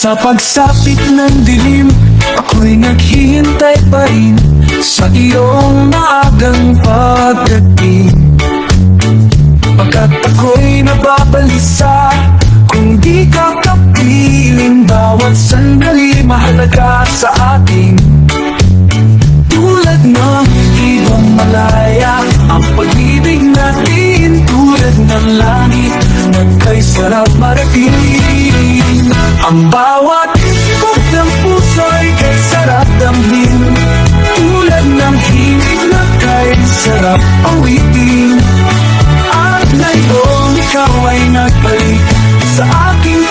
Sa pagsapit ng dilim Ako'y naghihintay pa rin. Sa iyong maagang pagdating Pagkat ako'y nababalisa Kung di ka kapiling Bawat sandali mahalaga sa atin. Tulad ng ibang malaya Ang pag-ibig natin Tulad ng langit Nagkay sarap marating Ang bawat ikot ng puso ay kay sarap damhin. Tulad ng himig na kay sarap awitin. At ngayon ikaw ay nagbalik Sa aking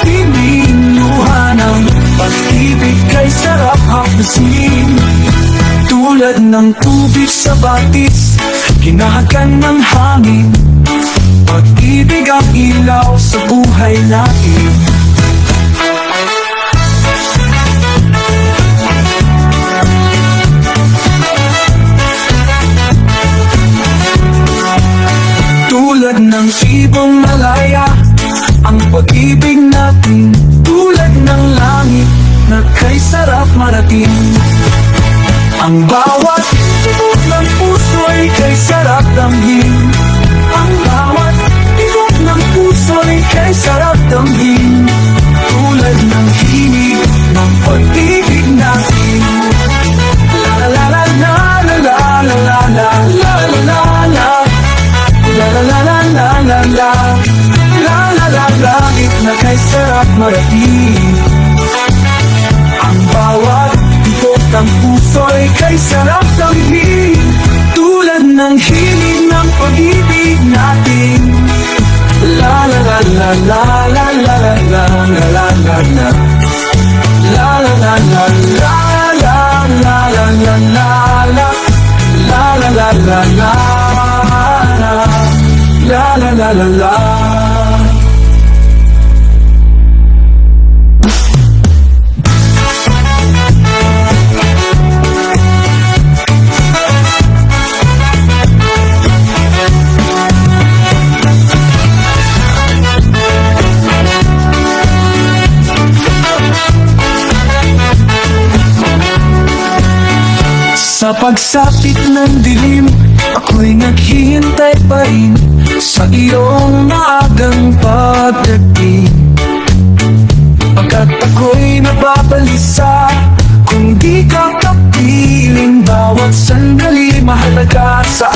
Luha ng pag-ibig kay sarap hapdasin tulad ng tubig sa batis Kinahagan ng hangin. Pag-ibig ang ilaw sa buhay natin Tulad ng ibong malaya. Ang pag-ibig natin Tulad ng langit Na kay sarap marating. Ang bawat tibok ng puso ay kay sarap damhin. Ang bawat tibok ng puso ay kay sarap damhin sarap marating ang bawat tibok ng puso'y kay sarap damhin Tulad ng hilig ng pag-ibig natin La la la la la la la la la la la la la La la la la la la la la la la la La la la la la La la la la la Sa pagsapit ng dilim Ako'y naghihintay pa rin Sa iyong maagang pagdating. Pagkat ako'y nababalisa Kung di ka kapiling Bawat sandali mahalaga sa